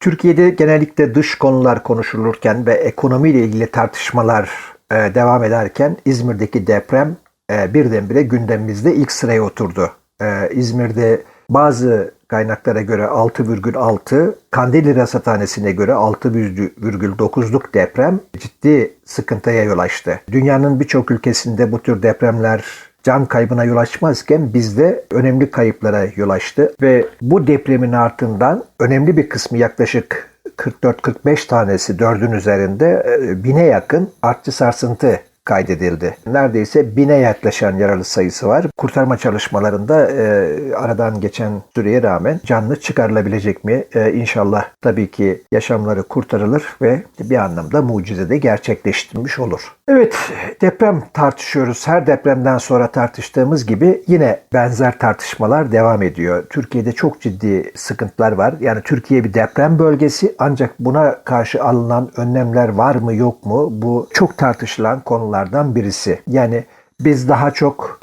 Türkiye'de genellikle dış konular konuşulurken ve ekonomiyle ilgili tartışmalar e, devam ederken İzmir'deki deprem e, birdenbire gündemimizde ilk sıraya oturdu. E, İzmir'de bazı kaynaklara göre 6,6, Kandilli Rasathanesi'ne göre 6,9'luk deprem ciddi sıkıntıya yol açtı. Dünyanın birçok ülkesinde bu tür depremler can kaybına yol açmazken bizde önemli kayıplara yol açtı. Ve bu depremin ardından önemli bir kısmı yaklaşık 44-45 tanesi dördün üzerinde e, bine yakın artçı sarsıntı kaydedildi. Neredeyse bine yaklaşan yaralı sayısı var. Kurtarma çalışmalarında e, aradan geçen süreye rağmen canlı çıkarılabilecek mi? E, inşallah tabii ki yaşamları kurtarılır ve bir anlamda mucize de gerçekleştirilmiş olur. Evet deprem tartışıyoruz. Her depremden sonra tartıştığımız gibi yine benzer tartışmalar devam ediyor. Türkiye'de çok ciddi sıkıntılar var. Yani Türkiye bir deprem bölgesi ancak buna karşı alınan önlemler var mı yok mu? Bu çok tartışılan konulardan birisi. Yani biz daha çok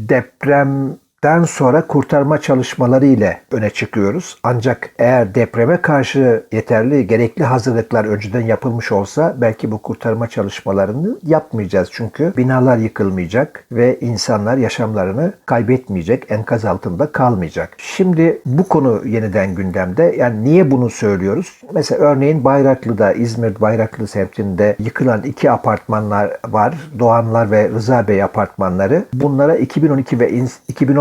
depremden sonra kurtarma çalışmaları ile öne çıkıyoruz. Ancak eğer depreme karşı yeterli, gerekli hazırlıklar önceden yapılmış olsa belki bu kurtarma çalışmalarını yapmayacağız. Çünkü binalar yıkılmayacak ve insanlar yaşamlarını kaybetmeyecek, enkaz altında kalmayacak. Şimdi bu konu yeniden gündemde. Yani niye bunu söylüyoruz? Mesela örneğin Bayraklı'da, İzmir Bayraklı semtinde yıkılan iki apartmanlar var. Doğanlar ve Rıza Bey apartmanları. Bunlara 2012 ve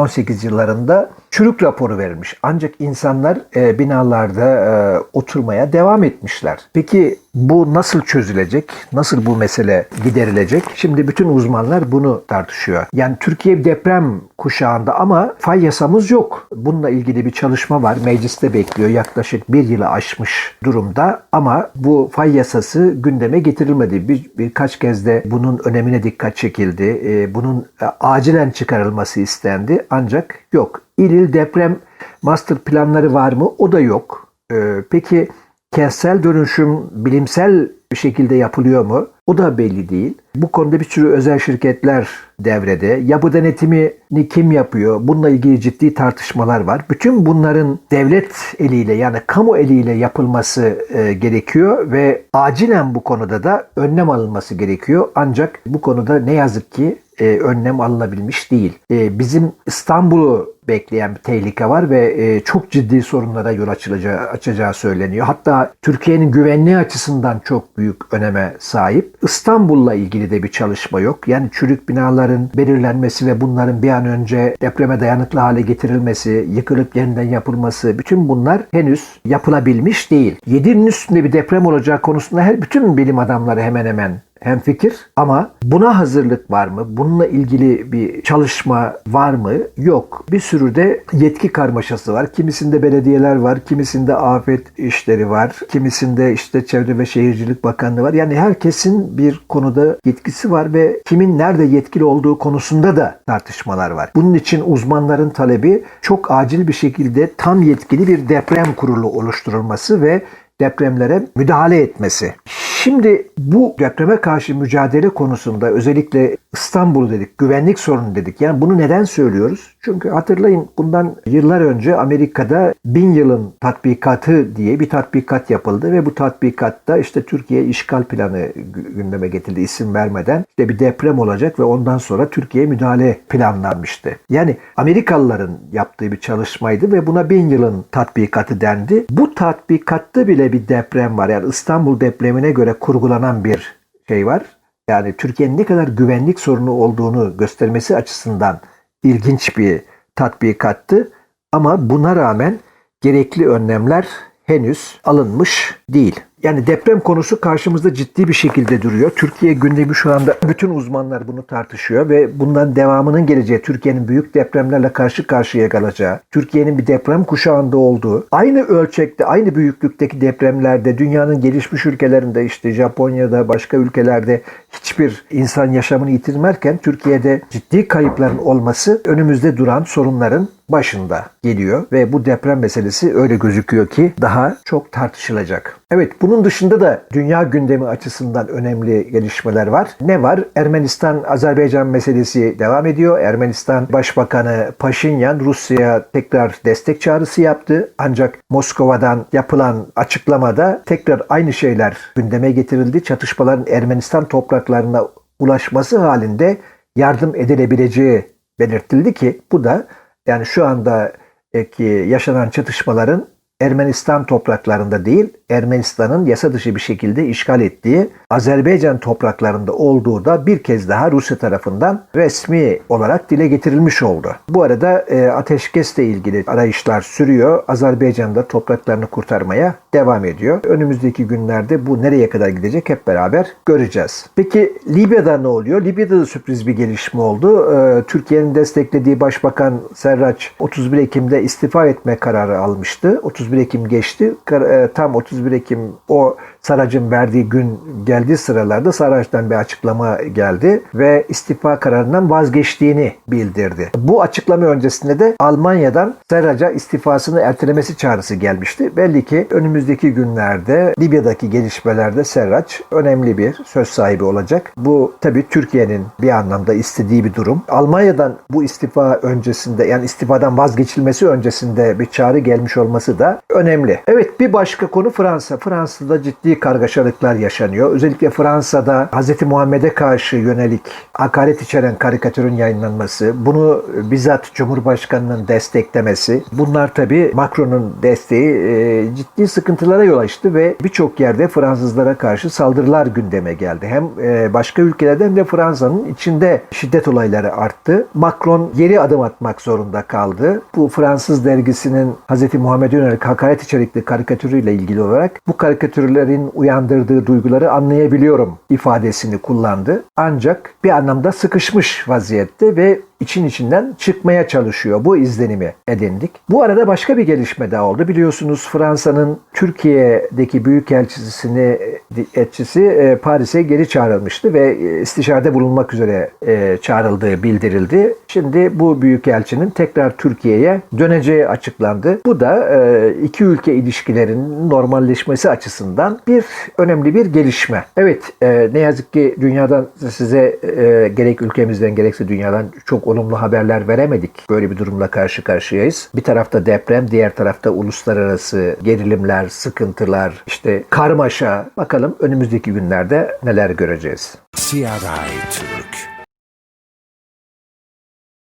2018 yıllarında çürük raporu verilmiş. Ancak insanlar e, binalarda e, oturmaya devam etmişler. Peki bu nasıl çözülecek? Nasıl bu mesele giderilecek? Şimdi bütün uzmanlar bunu tartışıyor. Yani Türkiye deprem kuşağında ama fay yasamız yok. Bununla ilgili bir çalışma var. Mecliste bekliyor. Yaklaşık bir yılı aşmış durumda ama bu fay yasası gündeme getirilmedi. Bir, birkaç kez de bunun önemine dikkat çekildi. E, bunun e, acilen çıkarılması istendi. Ancak yok. İl il deprem master planları var mı? O da yok. E, peki kentsel dönüşüm bilimsel bir şekilde yapılıyor mu? O da belli değil. Bu konuda bir sürü özel şirketler devrede. Yapı denetimini kim yapıyor? Bununla ilgili ciddi tartışmalar var. Bütün bunların devlet eliyle yani kamu eliyle yapılması e, gerekiyor ve acilen bu konuda da önlem alınması gerekiyor. Ancak bu konuda ne yazık ki e, önlem alınabilmiş değil. E, bizim İstanbul'u bekleyen bir tehlike var ve e, çok ciddi sorunlara yol açılacağı, açacağı söyleniyor. Hatta Türkiye'nin güvenliği açısından çok büyük öneme sahip. İstanbul'la ilgili de bir çalışma yok. Yani çürük binaların belirlenmesi ve bunların bir an önce depreme dayanıklı hale getirilmesi, yıkılıp yeniden yapılması bütün bunlar henüz yapılabilmiş değil. 7'nin üstünde bir deprem olacağı konusunda her bütün bilim adamları hemen hemen hem fikir ama buna hazırlık var mı? Bununla ilgili bir çalışma var mı? Yok. Bir sürü de yetki karmaşası var. Kimisinde belediyeler var, kimisinde afet işleri var, kimisinde işte Çevre ve Şehircilik Bakanlığı var. Yani herkesin bir konuda yetkisi var ve kimin nerede yetkili olduğu konusunda da tartışmalar var. Bunun için uzmanların talebi çok acil bir şekilde tam yetkili bir deprem kurulu oluşturulması ve depremlere müdahale etmesi. Şimdi bu depreme karşı mücadele konusunda özellikle İstanbul dedik, güvenlik sorunu dedik. Yani bunu neden söylüyoruz? Çünkü hatırlayın bundan yıllar önce Amerika'da bin yılın tatbikatı diye bir tatbikat yapıldı ve bu tatbikatta işte Türkiye işgal planı gündeme getirdi isim vermeden. İşte bir deprem olacak ve ondan sonra Türkiye müdahale planlanmıştı. Yani Amerikalıların yaptığı bir çalışmaydı ve buna bin yılın tatbikatı dendi. Bu tatbikatta bile bir deprem var. Yani İstanbul depremine göre kurgulanan bir şey var. Yani Türkiye'nin ne kadar güvenlik sorunu olduğunu göstermesi açısından ilginç bir tatbikattı. Ama buna rağmen gerekli önlemler henüz alınmış değil. Yani deprem konusu karşımızda ciddi bir şekilde duruyor. Türkiye gündemi şu anda bütün uzmanlar bunu tartışıyor ve bundan devamının geleceği, Türkiye'nin büyük depremlerle karşı karşıya kalacağı, Türkiye'nin bir deprem kuşağında olduğu, aynı ölçekte, aynı büyüklükteki depremlerde dünyanın gelişmiş ülkelerinde işte Japonya'da, başka ülkelerde hiçbir insan yaşamını yitirmerken Türkiye'de ciddi kayıpların olması önümüzde duran sorunların başında geliyor ve bu deprem meselesi öyle gözüküyor ki daha çok tartışılacak. Evet bunun dışında da dünya gündemi açısından önemli gelişmeler var. Ne var? Ermenistan-Azerbaycan meselesi devam ediyor. Ermenistan Başbakanı Paşinyan Rusya'ya tekrar destek çağrısı yaptı. Ancak Moskova'dan yapılan açıklamada tekrar aynı şeyler gündeme getirildi. Çatışmaların Ermenistan topraklarına ulaşması halinde yardım edilebileceği belirtildi ki bu da yani şu andaki yaşanan çatışmaların Ermenistan topraklarında değil, Ermenistan'ın yasa dışı bir şekilde işgal ettiği Azerbaycan topraklarında olduğu da bir kez daha Rusya tarafından resmi olarak dile getirilmiş oldu. Bu arada e, ateşkesle ilgili arayışlar sürüyor. Azerbaycan da topraklarını kurtarmaya devam ediyor. Önümüzdeki günlerde bu nereye kadar gidecek hep beraber göreceğiz. Peki Libya'da ne oluyor? Libya'da da sürpriz bir gelişme oldu. E, Türkiye'nin desteklediği Başbakan Serraç 31 Ekim'de istifa etme kararı almıştı. 31 Ekim geçti. Kar- e, Tam 31 Ekim. O Sarac'ın verdiği gün geldiği sıralarda Sarac'tan bir açıklama geldi ve istifa kararından vazgeçtiğini bildirdi. Bu açıklama öncesinde de Almanya'dan Sarac'a istifasını ertelemesi çağrısı gelmişti. Belli ki önümüzdeki günlerde Libya'daki gelişmelerde Serraç önemli bir söz sahibi olacak. Bu tabii Türkiye'nin bir anlamda istediği bir durum. Almanya'dan bu istifa öncesinde yani istifadan vazgeçilmesi öncesinde bir çağrı gelmiş olması da önemli. Evet bir başka konu Fransa. Fransa'da ciddi kargaşalıklar yaşanıyor. Özellikle Fransa'da Hz. Muhammed'e karşı yönelik hakaret içeren karikatürün yayınlanması, bunu bizzat Cumhurbaşkanı'nın desteklemesi, bunlar tabii Macron'un desteği e, ciddi sıkıntılara yol açtı ve birçok yerde Fransızlara karşı saldırılar gündeme geldi. Hem e, başka ülkelerden de Fransa'nın içinde şiddet olayları arttı. Macron geri adım atmak zorunda kaldı. Bu Fransız dergisinin Hz. Muhammed'e yönelik hakaret içerikli karikatürüyle ilgili olarak bu karikatürlerin uyandırdığı duyguları anlayabiliyorum ifadesini kullandı. Ancak bir anlamda sıkışmış vaziyette ve için içinden çıkmaya çalışıyor. Bu izlenimi edindik. Bu arada başka bir gelişme daha oldu. Biliyorsunuz Fransa'nın Türkiye'deki büyükelçisini elçisi e, Paris'e geri çağrılmıştı ve e, istişarede bulunmak üzere e, çağrıldığı bildirildi. Şimdi bu büyükelçinin tekrar Türkiye'ye döneceği açıklandı. Bu da e, iki ülke ilişkilerinin normalleşmesi açısından bir önemli bir gelişme. Evet e, ne yazık ki dünyadan size e, gerek ülkemizden gerekse dünyadan çok olumlu haberler veremedik. Böyle bir durumla karşı karşıyayız. Bir tarafta deprem, diğer tarafta uluslararası gerilimler, sıkıntılar, işte karmaşa. Bakalım önümüzdeki günlerde neler göreceğiz. CRI Türk